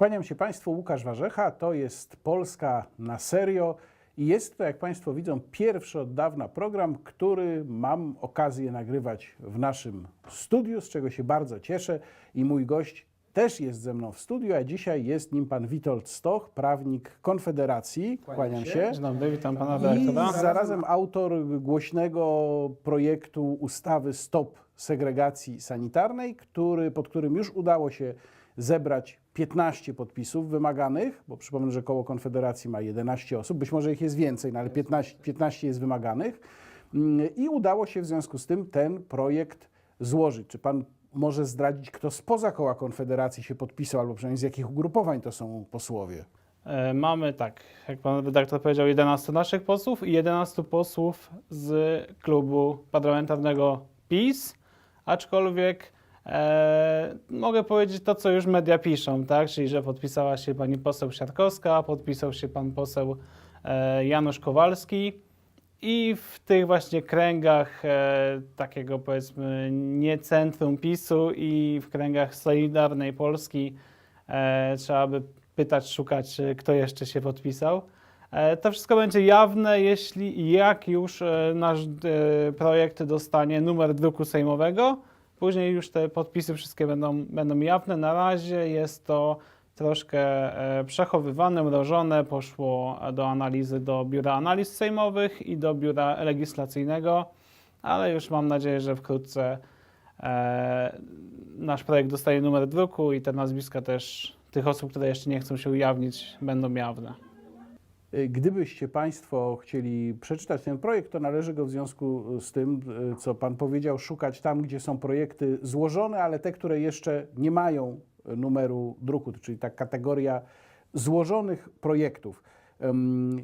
Kłaniam się Państwu, Łukasz Warzecha. To jest Polska na serio i jest to, jak Państwo widzą, pierwszy od dawna program, który mam okazję nagrywać w naszym studiu, z czego się bardzo cieszę. I mój gość też jest ze mną w studiu, a dzisiaj jest nim pan Witold Stoch, prawnik Konfederacji. Kłaniam, się. Dzień dobry, witam pana I dyrektora. zarazem autor głośnego projektu ustawy Stop Segregacji Sanitarnej, który, pod którym już udało się zebrać 15 podpisów wymaganych, bo przypomnę, że koło Konfederacji ma 11 osób, być może ich jest więcej, no ale 15, 15 jest wymaganych. Mm, I udało się w związku z tym ten projekt złożyć. Czy pan może zdradzić, kto spoza koła Konfederacji się podpisał, albo przynajmniej z jakich ugrupowań to są posłowie? E, Mamy tak, jak pan redaktor powiedział, 11 naszych posłów i 11 posłów z klubu parlamentarnego PiS, aczkolwiek e, mogę powiedzieć to, co już media piszą, tak? Czyli, że podpisała się pani poseł Siarkowska, podpisał się pan poseł e, Janusz Kowalski i w tych właśnie kręgach e, takiego powiedzmy nie centrum PiSu i w kręgach Solidarnej Polski e, trzeba by pytać, szukać, e, kto jeszcze się podpisał. E, To wszystko będzie jawne, jeśli i jak już e, nasz e, projekt dostanie numer druku sejmowego. Później już te podpisy wszystkie będą, będą jawne. Na razie jest to troszkę e, przechowywane, mrożone. Poszło do analizy do Biura Analiz Sejmowych i do Biura Legislacyjnego, ale już mam nadzieję, że wkrótce e, nasz projekt dostaje numer druku i te nazwiska też tych osób, które jeszcze nie chcą się ujawnić, będą jawne. Y, Gdybyście Państwo chcieli przeczytać ten projekt, to należy go w związku z tym, y, co Pan powiedział, szukać tam, gdzie są projekty złożone, ale te, które jeszcze nie mają numeru druku, czyli ta kategoria złożonych projektów.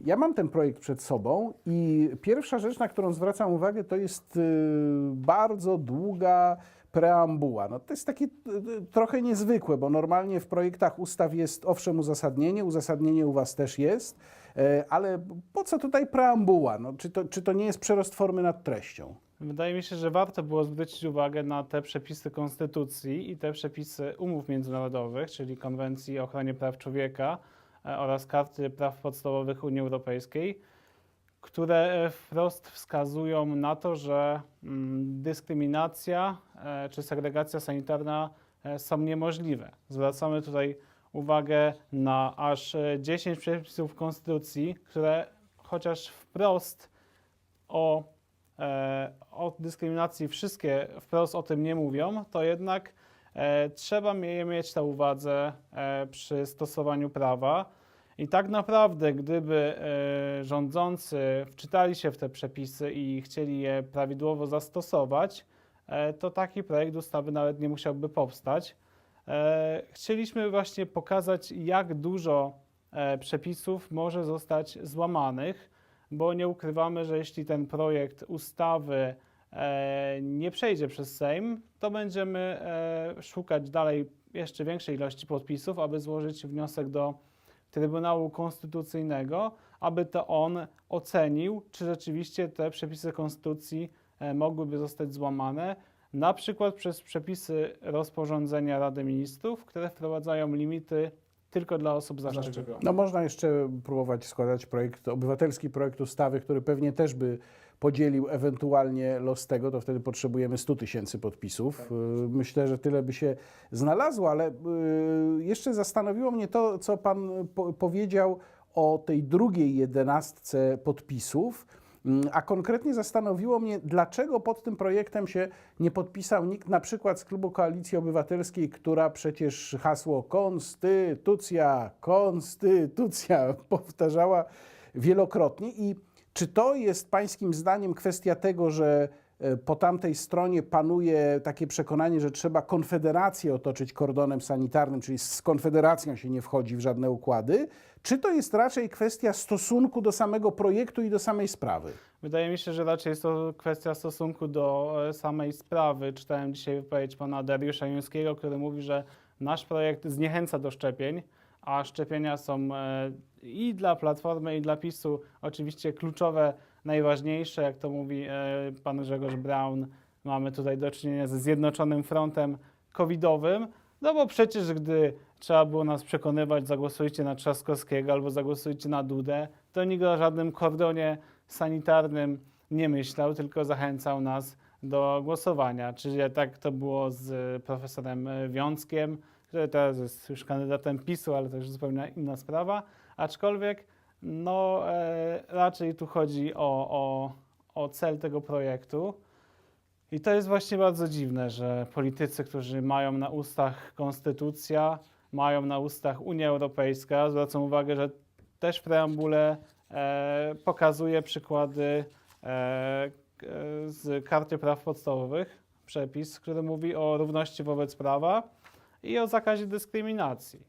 Ja mam ten projekt przed sobą i pierwsza rzecz, na którą zwracam uwagę, to jest y, bardzo długa preambuła. No to jest takie y, y, trochę niezwykłe, bo normalnie w projektach ustaw jest owszem uzasadnienie, uzasadnienie u Was też jest, e, ale po co tutaj preambuła? No, czy, to, czy to nie jest przerost formy nad treścią? Wydaje mi się, że warto było zwrócić uwagę na te przepisy Konstytucji i te przepisy umów międzynarodowych, czyli Konwencji o ochronie praw człowieka e, oraz Karty Praw Podstawowych Unii Europejskiej, które e, wprost wskazują na to, że mm, dyskryminacja e, czy segregacja sanitarna e, są niemożliwe. Zwracamy tutaj uwagę na aż e, 10 przepisów Konstytucji, które chociaż wprost o o dyskryminacji wszystkie wprost o tym nie mówią, to jednak trzeba je mieć na uwadze przy stosowaniu prawa. I tak naprawdę, gdyby e, rządzący wczytali się w te przepisy i chcieli je prawidłowo zastosować, e, to taki projekt ustawy nawet nie musiałby powstać. E, Chcieliśmy właśnie pokazać, jak dużo przepisów może zostać złamanych bo nie ukrywamy, że jeśli ten projekt ustawy nie przejdzie przez Sejm, to będziemy szukać dalej jeszcze większej ilości podpisów, aby złożyć wniosek do Trybunału Konstytucyjnego, aby to on ocenił, czy rzeczywiście te przepisy Konstytucji e, mogłyby zostać złamane, na przykład przez przepisy rozporządzenia Rady Ministrów, które wprowadzają limity tylko dla osób zaszczepionych. No można jeszcze próbować składać projekt, obywatelski projekt ustawy, który pewnie też by podzielił ewentualnie los tego, to wtedy potrzebujemy 100 tysięcy podpisów. Y, Myślę, że tyle by się znalazło, ale y, jeszcze zastanowiło mnie to, co Pan po powiedział o tej drugiej jedenastce podpisów. Mm, A konkretnie zastanowiło mnie, dlaczego pod tym projektem się nie podpisał nikt, na przykład z klubu Koalicji Obywatelskiej, która przecież hasło konstytucja, konstytucja powtarzała wielokrotnie. I czy to jest Pańskim zdaniem kwestia tego, że e, po tamtej stronie panuje takie przekonanie, że trzeba Konfederację otoczyć kordonem sanitarnym, czyli z Konfederacją się nie wchodzi w żadne układy, czy to jest raczej kwestia stosunku do samego projektu i do samej sprawy? Wydaje mi się, że raczej jest to kwestia stosunku do e, samej sprawy. Czytałem dzisiaj wypowiedź pana Dariusza Jońskiego, który mówi, że nasz projekt zniechęca do szczepień, a szczepienia są e, i dla Platformy, i dla PiSu oczywiście kluczowe, najważniejsze. Jak to mówi e, pan Grzegorz Braun, mamy tutaj do czynienia ze Zjednoczonym Frontem covidowym, No bo przecież gdy trzeba było nas przekonywać, zagłosujcie na Trzaskowskiego albo zagłosujcie na Dudę, to nikt o żadnym kordonie sanitarnym nie myślał, tylko zachęcał nas do głosowania. Czyli tak to było z profesorem Wiązkiem, który teraz jest już kandydatem PiSu, ale to już zupełnie inna sprawa. Aczkolwiek no, e, raczej tu chodzi o, o, o cel tego projektu. I to jest właśnie bardzo dziwne, że politycy, którzy mają na ustach konstytucja, mają na ustach Unia Europejska, zwracam uwagę, że też w preambule e, pokazuje przykłady e, e, z Karty Praw Podstawowych, przepis, który mówi o równości wobec prawa i o zakazie dyskryminacji.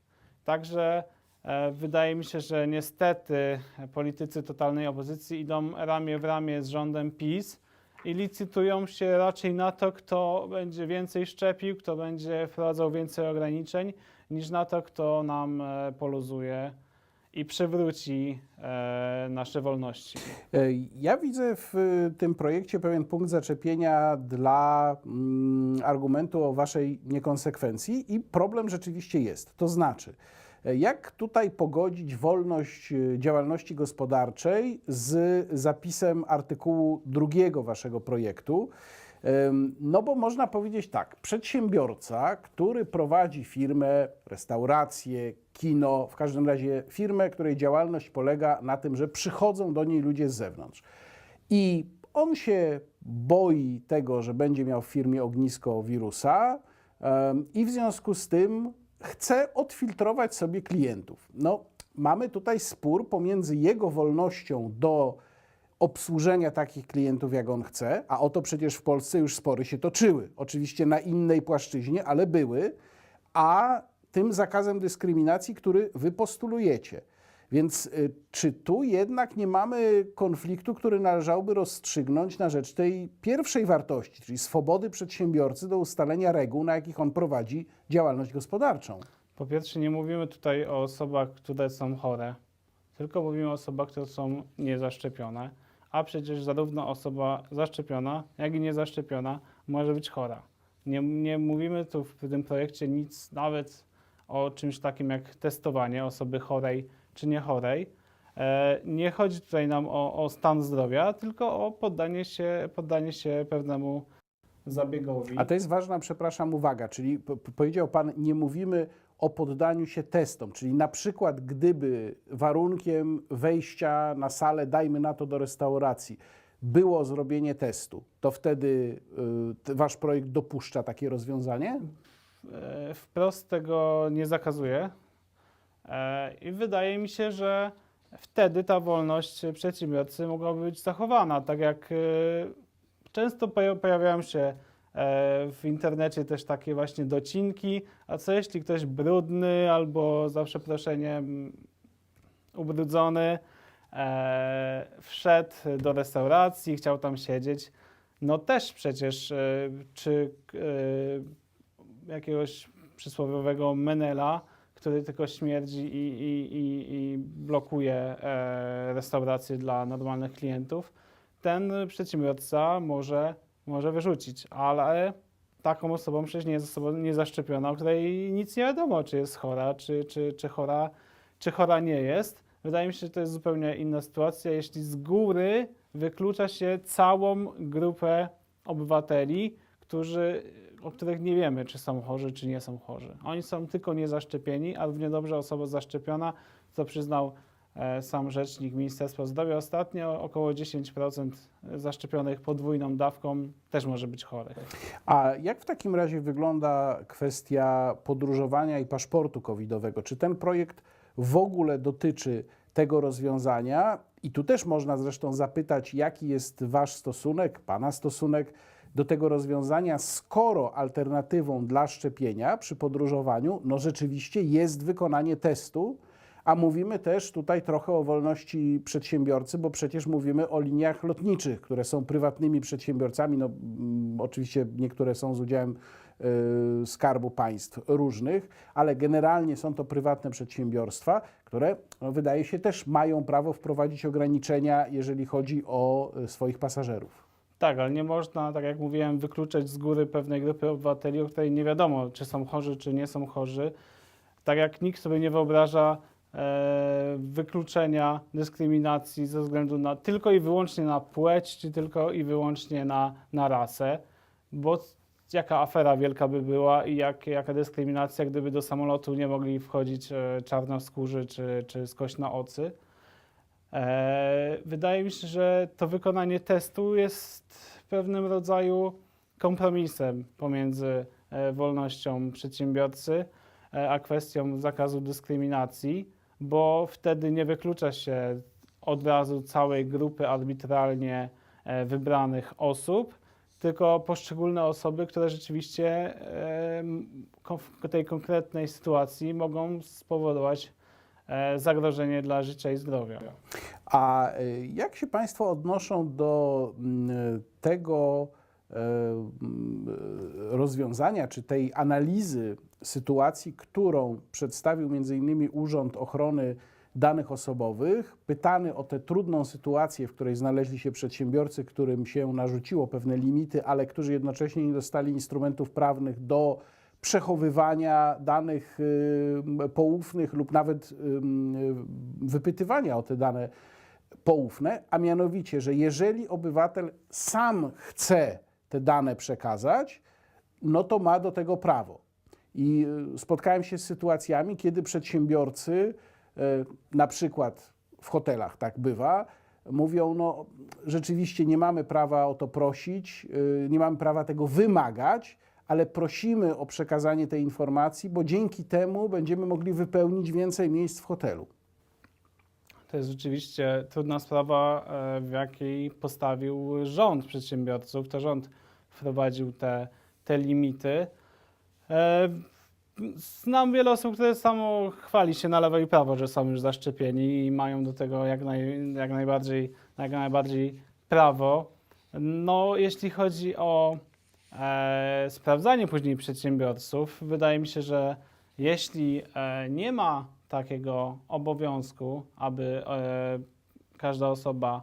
Także e, wydaje mi się, że niestety politycy totalnej opozycji idą ramię w ramię z rządem PiS i licytują się raczej na to, kto będzie więcej szczepił, kto będzie wprowadzał więcej ograniczeń, niż na to, kto nam e, poluzuje i przywróci e, nasze wolności. E, Ja widzę w tym projekcie pewien punkt zaczepienia dla mm, argumentu o waszej niekonsekwencji i problem rzeczywiście jest. To znaczy, e, jak tutaj pogodzić wolność y, działalności gospodarczej z zapisem artykułu drugiego waszego projektu? No bo można powiedzieć tak, przedsiębiorca, który prowadzi firmę, restaurację, kino, w każdym razie firmę, której działalność polega na tym, że przychodzą do niej ludzie z zewnątrz. I on się boi tego, że będzie miał w firmie ognisko wirusa i w związku z tym chce odfiltrować sobie klientów. No, mamy tutaj spór pomiędzy jego wolnością do obsłużenia takich klientów, jak on chce, a o to przecież w Polsce już spory się toczyły. Oczywiście na innej płaszczyźnie, ale były, a tym zakazem dyskryminacji, który wy postulujecie. Więc y, czy tu jednak nie mamy konfliktu, który należałoby rozstrzygnąć na rzecz tej pierwszej wartości, czyli swobody przedsiębiorcy do ustalenia reguł, na jakich on prowadzi działalność gospodarczą? Po pierwsze, nie mówimy tutaj o osobach, które są chore, tylko mówimy o osobach, które są niezaszczepione, a przecież zarówno osoba zaszczepiona, jak i niezaszczepiona może być chora. Nie, nie mówimy tu w tym projekcie nic nawet o czymś takim jak testowanie osoby chorej czy niechorej. E, Nie chodzi tutaj nam o, o stan zdrowia, tylko o poddanie się, poddanie się pewnemu zabiegowi. A to jest ważna, przepraszam, uwaga, czyli powiedział Pan, nie mówimy o poddaniu się testom, czyli na przykład gdyby warunkiem wejścia na salę, dajmy na to do restauracji, było zrobienie testu, to wtedy y, Wasz projekt dopuszcza takie rozwiązanie? e, wprost tego nie zakazuje. I wydaje mi się, że wtedy ta wolność przedsiębiorcy mogłaby być zachowana. Tak jak e, często poja- pojawiają się w internecie też takie właśnie docinki, a co jeśli ktoś brudny albo za przeproszeniem ubrudzony e, wszedł do restauracji, chciał tam siedzieć, no też przecież e, czy e, jakiegoś przysłowiowego menela, który tylko śmierdzi i, i, i, i blokuje e, restaurację dla normalnych klientów, ten przedsiębiorca może, może wyrzucić, ale taką osobą przecież nie jest osoba niezaszczepiona, o której nic nie wiadomo, czy jest chora, czy, czy, czy, chora, czy chora nie jest. Wydaje mi się, że to jest zupełnie inna sytuacja, jeśli z góry wyklucza się całą grupę obywateli, którzy, o których nie wiemy, czy są chorzy, czy nie są chorzy. Oni są tylko niezaszczepieni, a równie dobrze osoba zaszczepiona, co przyznał sam rzecznik Ministerstwa Zdrowia ostatnio, około 10% zaszczepionych podwójną dawką też może być chorych. A jak w takim razie wygląda kwestia podróżowania i paszportu covidowego? Czy ten projekt w ogóle dotyczy tego rozwiązania? I tu też można zresztą zapytać, jaki jest Wasz stosunek, Pana stosunek do tego rozwiązania, skoro alternatywą dla szczepienia przy podróżowaniu, no rzeczywiście jest wykonanie testu, a mówimy też tutaj trochę o wolności przedsiębiorcy, bo przecież mówimy o liniach lotniczych, które są prywatnymi przedsiębiorcami. No, mm, oczywiście niektóre są z udziałem y, Skarbu Państw różnych, ale generalnie są to prywatne przedsiębiorstwa, które no, wydaje się też mają prawo wprowadzić ograniczenia, jeżeli chodzi o y, swoich pasażerów. Tak, ale nie można, tak jak mówiłem, wykluczać z góry pewnej grupy obywateli, o której nie wiadomo, czy są chorzy, czy nie są chorzy. Tak jak nikt sobie nie wyobraża wykluczenia, dyskryminacji ze względu na tylko i wyłącznie na płeć, czy tylko i wyłącznie na, na rasę, bo jaka afera wielka by była i jak, jaka dyskryminacja, gdyby do samolotu nie mogli wchodzić e, czarnoskórzy czy, czy skośnoocy. E, wydaje mi się, że to wykonanie testu jest pewnym rodzaju kompromisem pomiędzy e, wolnością przedsiębiorcy e, a kwestią zakazu dyskryminacji, bo wtedy nie wyklucza się od razu całej grupy arbitralnie e, wybranych osób, tylko poszczególne osoby, które rzeczywiście e, w tej konkretnej sytuacji mogą spowodować e, zagrożenie dla życia i zdrowia. A jak się Państwo odnoszą do tego e, rozwiązania, czy tej analizy sytuacji, którą przedstawił m.in. Urząd Ochrony Danych Osobowych, pytany o tę trudną sytuację, w której znaleźli się przedsiębiorcy, którym się narzuciło pewne limity, ale którzy jednocześnie nie dostali instrumentów prawnych do przechowywania danych poufnych lub nawet wypytywania o te dane poufne, a mianowicie, że jeżeli obywatel sam chce te dane przekazać, no to ma do tego prawo. I y, spotkałem się z sytuacjami, kiedy przedsiębiorcy, y, na przykład w hotelach tak bywa, mówią, no rzeczywiście nie mamy prawa o to prosić, y, nie mamy prawa tego wymagać, ale prosimy o przekazanie tej informacji, bo dzięki temu będziemy mogli wypełnić więcej miejsc w hotelu. To jest rzeczywiście trudna sprawa, e, w jakiej postawił rząd przedsiębiorców. To rząd wprowadził te, te limity. E, Znam wiele osób, które samo chwali się na lewo i prawo, że są już zaszczepieni i mają do tego jak, naj, jak, najbardziej, jak najbardziej prawo. No, jeśli chodzi o e, sprawdzanie później przedsiębiorców, wydaje mi się, że jeśli e, nie ma takiego obowiązku, aby e, każda osoba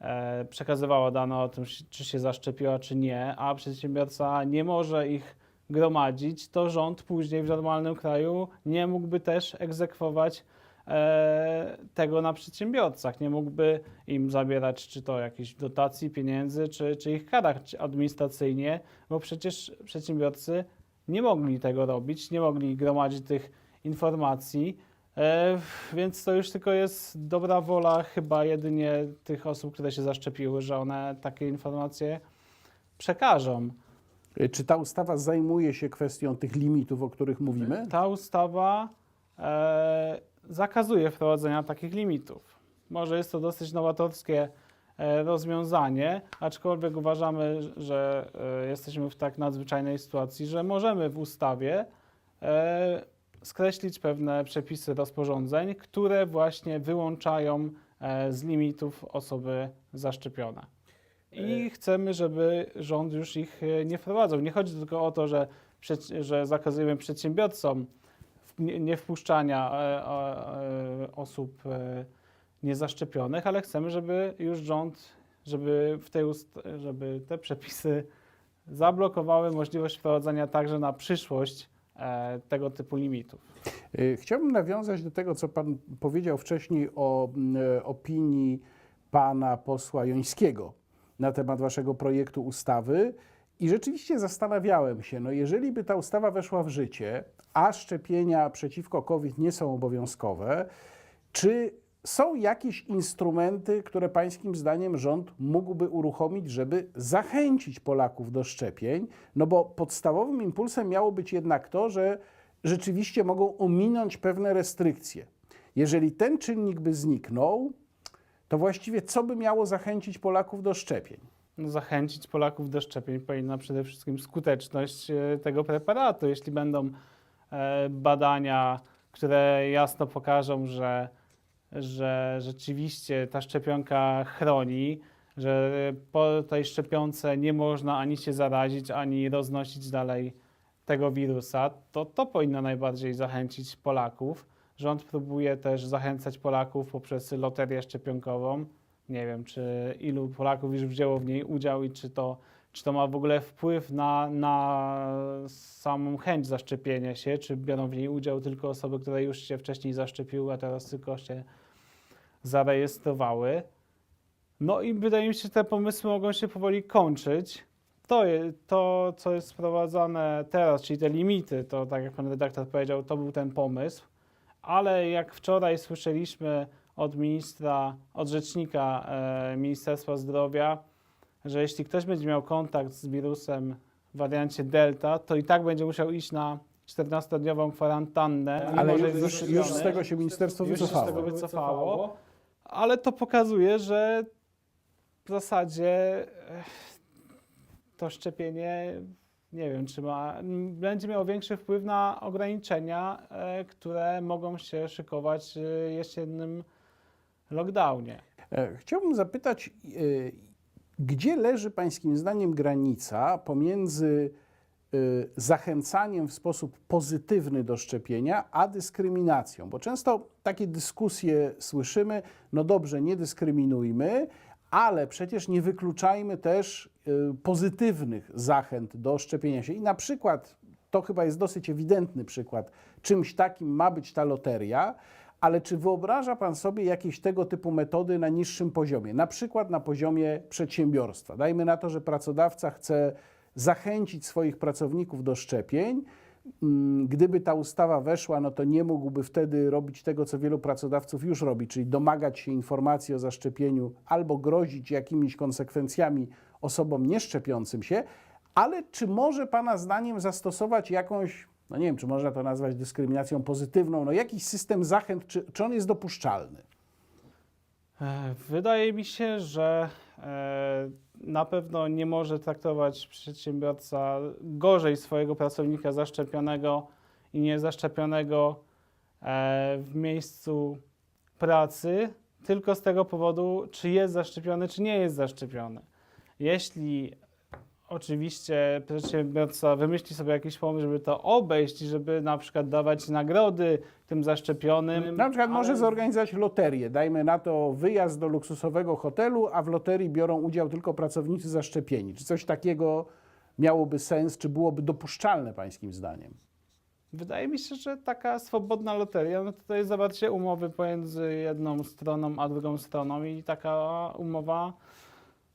e, przekazywała dane o tym, czy się zaszczepiła, czy nie, a przedsiębiorca nie może ich gromadzić, to rząd później w normalnym kraju nie mógłby też egzekwować e, tego na przedsiębiorcach. Nie mógłby im zabierać czy to jakichś dotacji, pieniędzy, czy, czy ich karać administracyjnie, bo przecież przedsiębiorcy nie mogli tego robić, nie mogli gromadzić tych informacji, e, więc to już tylko jest dobra wola chyba jedynie tych osób, które się zaszczepiły, że one takie informacje przekażą. Y, Czy ta ustawa zajmuje się kwestią tych limitów, o których mówimy? Ta ustawa e, zakazuje wprowadzenia takich limitów. Może jest to dosyć nowatorskie e, rozwiązanie, aczkolwiek uważamy, że e, jesteśmy w tak nadzwyczajnej sytuacji, że możemy w ustawie e, skreślić pewne przepisy rozporządzeń, które właśnie wyłączają e, z limitów osoby zaszczepione. I chcemy, żeby rząd już ich e, nie wprowadzał. Nie chodzi tylko o to, że, że zakazujemy przedsiębiorcom w- nie, nie wpuszczania e, e, e, osób e, niezaszczepionych, ale chcemy, żeby już rząd, żeby, w tej żeby te przepisy zablokowały możliwość wprowadzania także na przyszłość e, tego typu limitów. Chciałbym nawiązać do tego, co Pan powiedział wcześniej o e, opinii Pana posła Jońskiego na temat Waszego projektu ustawy. I rzeczywiście zastanawiałem się, no jeżeli by ta ustawa weszła w życie, a szczepienia przeciwko COVID nie są obowiązkowe, czy są jakieś instrumenty, które Pańskim zdaniem rząd mógłby uruchomić, żeby zachęcić Polaków do szczepień? No bo podstawowym impulsem miało być jednak to, że rzeczywiście mogą ominąć pewne restrykcje. Jeżeli ten czynnik by zniknął, to właściwie co by miało zachęcić Polaków do szczepień? no, zachęcić Polaków do szczepień powinna przede wszystkim skuteczność e, tego preparatu. Jeśli będą e, badania, które jasno pokażą, że, że rzeczywiście ta szczepionka chroni, że po tej szczepionce nie można ani się zarazić, ani roznosić dalej tego wirusa, to to powinno najbardziej zachęcić Polaków. Rząd próbuje też zachęcać Polaków poprzez loterię szczepionkową. nie wiem, czy ilu Polaków już wzięło w niej udział i czy to, czy to ma w ogóle wpływ na, na samą chęć zaszczepienia się, czy biorą w niej udział tylko osoby, które już się wcześniej zaszczepiły, a teraz tylko się zarejestrowały. No i wydaje mi się, że te pomysły mogą się powoli kończyć. To, to, co jest wprowadzane teraz, czyli te limity, to tak jak pan redaktor powiedział, to był ten pomysł. Ale jak wczoraj słyszeliśmy od ministra, od rzecznika e, Ministerstwa Zdrowia, że jeśli ktoś będzie miał kontakt z wirusem w wariancie Delta, to i tak będzie musiał iść na 14-dniową kwarantannę. Ale już, już, już z tego się ministerstwo Już się z wycofało. tego wycofało. Ale to pokazuje, że w zasadzie eh, to szczepienie, nie wiem, czy ma, będzie miało większy wpływ na ograniczenia, e, które mogą się szykować w jesiennym lockdownie. E, Chciałbym zapytać, e, gdzie leży Pańskim zdaniem granica pomiędzy e, zachęcaniem w sposób pozytywny do szczepienia, a dyskryminacją? Bo często takie dyskusje słyszymy, no dobrze, nie dyskryminujmy, ale przecież nie wykluczajmy też e, pozytywnych zachęt do szczepienia się. I na przykład, to chyba jest dosyć ewidentny przykład, czymś takim ma być ta loteria, ale czy wyobraża Pan sobie jakieś tego typu metody na niższym poziomie, na przykład na poziomie przedsiębiorstwa? Dajmy na to, że pracodawca chce zachęcić swoich pracowników do szczepień. Mm, Gdyby ta ustawa weszła, no to nie mógłby wtedy robić tego, co wielu pracodawców już robi, czyli domagać się informacji o zaszczepieniu albo grozić jakimiś konsekwencjami osobom nieszczepiącym się, ale czy może Pana zdaniem zastosować jakąś, no nie wiem, czy można to nazwać dyskryminacją pozytywną, no jakiś system zachęt, czy, czy on jest dopuszczalny? E, Wydaje mi się, że na pewno nie może traktować przedsiębiorca gorzej swojego pracownika zaszczepionego i niezaszczepionego e, w miejscu pracy, tylko z tego powodu, czy jest zaszczepiony, czy nie jest zaszczepiony. Jeśli oczywiście przedsiębiorca wymyśli sobie jakiś pomysł, żeby to obejść i żeby na przykład dawać nagrody tym zaszczepionym. Na przykład może ale- zorganizować loterię. Dajmy na to wyjazd do luksusowego hotelu, a w loterii biorą udział tylko pracownicy zaszczepieni. Czy coś takiego miałoby sens, czy byłoby dopuszczalne Pańskim zdaniem? Wydaje mi się, że taka swobodna loteria, no to, jest zawarcie umowy pomiędzy jedną stroną a drugą stroną i taka umowa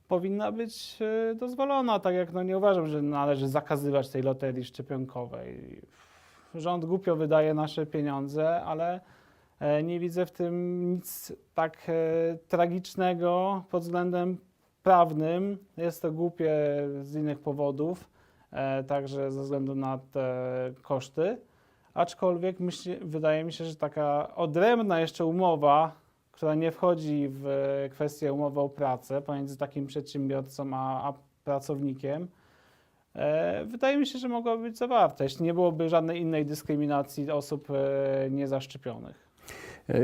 powinna być e, dozwolona. Tak jak no nie uważam, że należy zakazywać tej loterii szczepionkowej. Rząd głupio wydaje nasze pieniądze, ale e, nie widzę w tym nic tak e, tragicznego pod względem prawnym. Jest to głupie z innych powodów, także ze względu na te koszty. Aczkolwiek myśli, wydaje mi się, że taka odrębna jeszcze umowa, która nie wchodzi w kwestię umowy o pracę pomiędzy takim przedsiębiorcą a, a pracownikiem, e, wydaje mi się, że mogłaby być zawarta, jeśli nie byłoby żadnej innej dyskryminacji osób e, niezaszczepionych. E,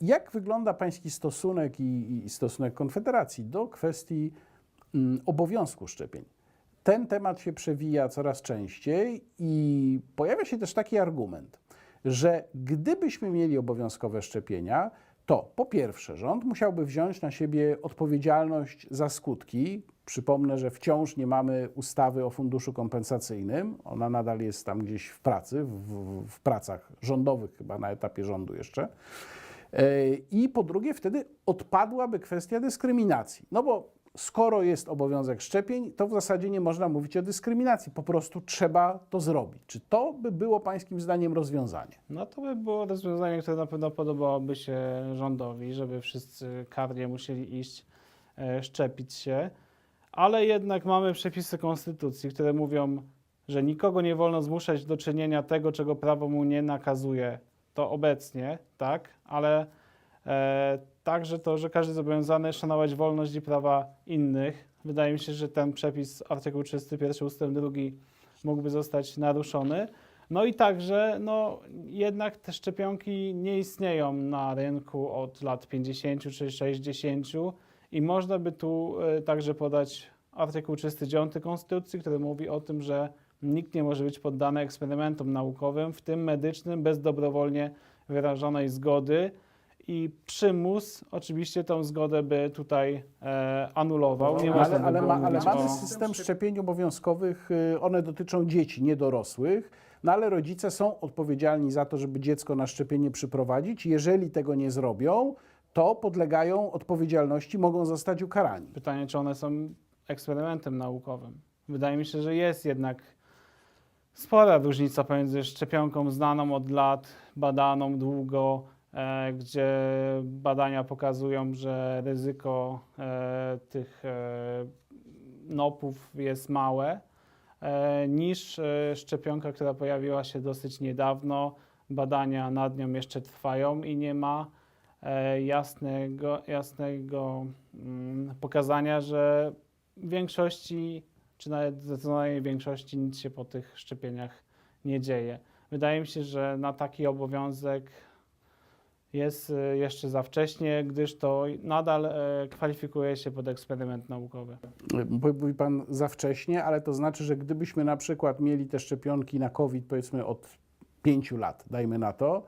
Jak wygląda Pański stosunek i, i stosunek Konfederacji do kwestii mm, obowiązku szczepień? Ten temat się przewija coraz częściej i pojawia się też taki argument, że gdybyśmy mieli obowiązkowe szczepienia, to po pierwsze rząd musiałby wziąć na siebie odpowiedzialność za skutki. Przypomnę, że wciąż nie mamy ustawy o funduszu kompensacyjnym. Ona nadal jest tam gdzieś w pracy, w, w, pracach rządowych, chyba na etapie rządu jeszcze. E, I po drugie, wtedy odpadłaby kwestia dyskryminacji. No bo skoro jest obowiązek szczepień, to w zasadzie nie można mówić o dyskryminacji. Po prostu trzeba to zrobić. Czy to by było Pańskim zdaniem rozwiązanie? No to by było rozwiązanie, które na pewno podobałoby się rządowi, żeby wszyscy karnie musieli iść e, szczepić się, ale jednak mamy przepisy konstytucji, które mówią, że nikogo nie wolno zmuszać do czynienia tego, czego prawo mu nie nakazuje. To obecnie, tak, ale e, także to, że każdy zobowiązany szanować wolność i prawa innych. Wydaje mi się, że ten przepis, artykuł 31 ust. 2 mógłby zostać naruszony. No i także, no jednak te szczepionki nie istnieją na rynku od lat 50 czy 60 i można by tu e, także podać artykuł 39 Konstytucji, który mówi o tym, że nikt nie może być poddany eksperymentom naukowym, w tym medycznym, bez dobrowolnie wyrażonej zgody i przymus oczywiście tą zgodę by tutaj e, anulował. Nie ale, ale, ma, ale mamy system szczepień obowiązkowych, y, one dotyczą dzieci, nie dorosłych, no ale rodzice są odpowiedzialni za to, żeby dziecko na szczepienie przyprowadzić. Jeżeli tego nie zrobią, to podlegają odpowiedzialności, mogą zostać ukarani. Pytanie, czy one są eksperymentem naukowym. Wydaje mi się, że jest jednak spora różnica pomiędzy szczepionką znaną od lat, badaną długo, gdzie badania pokazują, że ryzyko e, tych e, nopów jest małe, e, niż e, szczepionka, która pojawiła się dosyć niedawno. Badania nad nią jeszcze trwają i nie ma e, jasnego, jasnego mm, pokazania, że w większości, czy nawet zdecydowanej większości nic się po tych szczepieniach nie dzieje. Wydaje mi się, że na taki obowiązek jest e, jeszcze za wcześnie, gdyż to nadal e, kwalifikuje się pod eksperyment naukowy. Mówi Pan za wcześnie, ale to znaczy, że gdybyśmy na przykład mieli te szczepionki na COVID powiedzmy od pięciu lat, dajmy na to,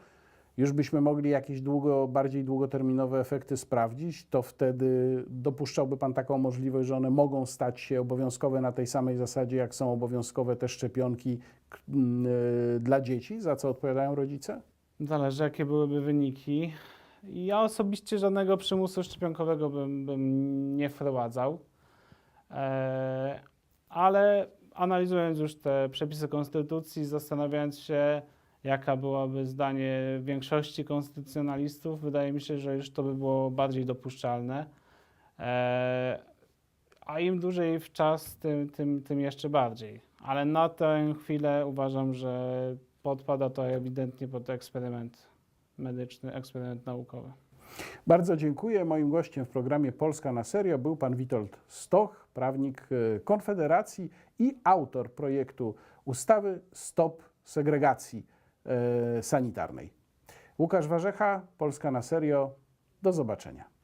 już byśmy mogli jakieś długo, bardziej długoterminowe efekty sprawdzić, to wtedy dopuszczałby Pan taką możliwość, że one mogą stać się obowiązkowe na tej samej zasadzie, jak są obowiązkowe te szczepionki y, dla dzieci, za co odpowiadają rodzice? Zależy, jakie byłyby wyniki. Ja osobiście żadnego przymusu szczepionkowego bym, bym nie wprowadzał, e, ale analizując już te przepisy konstytucji, zastanawiając się, jaka byłaby zdanie większości konstytucjonalistów, wydaje mi się, że już to by było bardziej dopuszczalne. E, a im dłużej w czas, tym, tym, tym jeszcze bardziej. Ale na tę chwilę uważam, że podpada to ewidentnie pod eksperyment medyczny, eksperyment naukowy. Bardzo dziękuję. Moim gościem w programie Polska na serio był pan Witold Stoch, prawnik y, Konfederacji i autor projektu ustawy Stop Segregacji y, Sanitarnej. Łukasz Warzecha, Polska na serio. Do zobaczenia.